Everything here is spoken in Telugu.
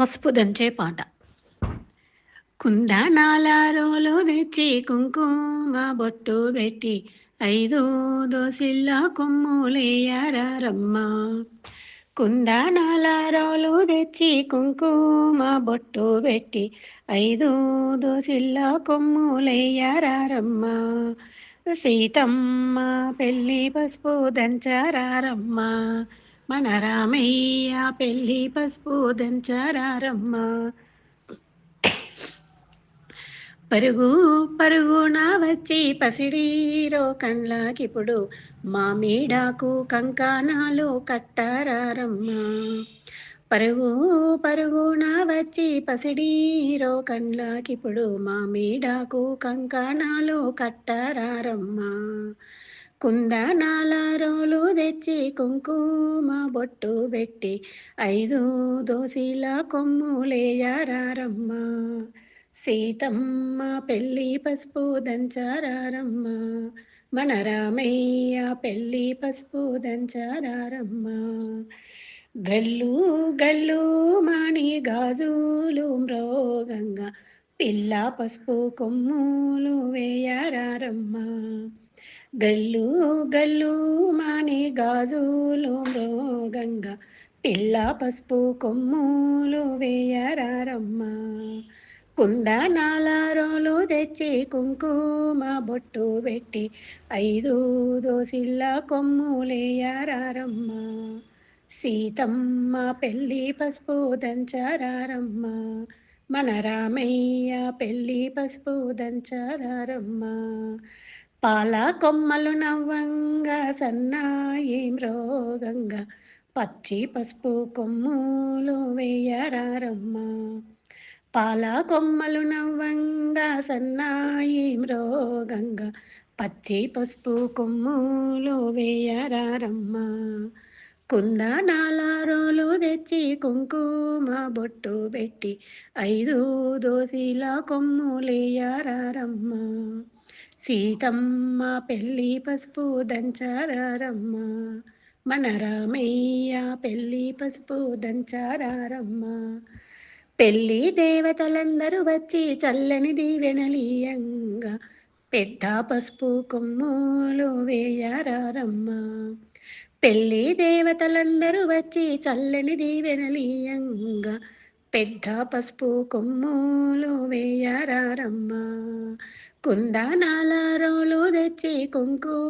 పసుపు దంచే పాట. కుందనాలారోలో తెచ్చి కుంకుమ బొట్టు పెట్టి ఐదు దోసిల్ల కొమ్ములేయారమ్మ కుందనాలారోలు తెచ్చి కుంకుమ బొట్టు పెట్టి ఐదు దోసిల్ల కొమ్ములేయారమ్మ సీతమ్మ పెళ్ళి పసుపు దంచారమ్మ మన రామయ్య పెళ్ళి పసుపు దంచారమ్మ పరుగు పరుగున వచ్చి పసిడీరో కండ్లకిప్పుడు మామిడాకు కంకానాలు కట్టారమ్మ పరుగు పరుగున వచ్చి పసిడీరో కండ్లాకిప్పుడు మా మీడాకు కంకానాలు కట్టారమ్మ కుందనాల రోలు తెచ్చి కుంకుమ బొట్టు పెట్టి ఐదు దోసిల కొమ్ములేయారమ్మ సీతమ్మ పెళ్ళి పసుపు దంచారమ్మ మన రామయ్య పెళ్ళి పసుపు దంచారమ్మ గల్లు గల్లు మాణి గాజులు మ్రోగంగా పిల్ల పసుపు కొమ్ములు వేయారమ్మ గల్లు గల్లు మాని గాజులు మృగంగా పిల్ల పసుపు కొమ్ములు వేయరమ్మ కుంద నాలారోలు తెచ్చి కుంకుమ బొట్టు పెట్టి ఐదు దోసిల్ల కొమ్ములేయారమ్మ సీతమ్మ పెళ్ళి పసుపు దంచారమ్మ మన రామయ్య పెళ్ళి పసుపు దంచారమ్మ పాల కొమ్మలు నవ్వంగా సన్నాయి మృగంగా పచ్చి పసుపు కొమ్ములు వేయరారమ్మ. పాల కొమ్మలు నవ్వంగా సన్నాయి మృగంగా పచ్చి పసుపు కొమ్ములు వేయరారమ్మ. కుందనాల రోలు తెచ్చి కుంకుమ బొట్టు పెట్టి ఐదు దోసిల కొమ్ములేయరా సీతమ్మ పెళ్ళి పసుపు దంచారమ్మ మన రామయ్య పెళ్ళి పసుపు దంచారమ్మ పెళ్ళి దేవతలందరూ వచ్చి చల్లని దీవెనలీయంగా పెద్ద పసుపు కొమ్ములు వేయారమ్మ పెళ్ళి దేవతలందరూ వచ్చి చల్లని దీవెనలీయంగా పెద్ద పసుపు కొమ్ములు వేయారమ్మ కుందనాల రోలు తెచ్చి కుంకు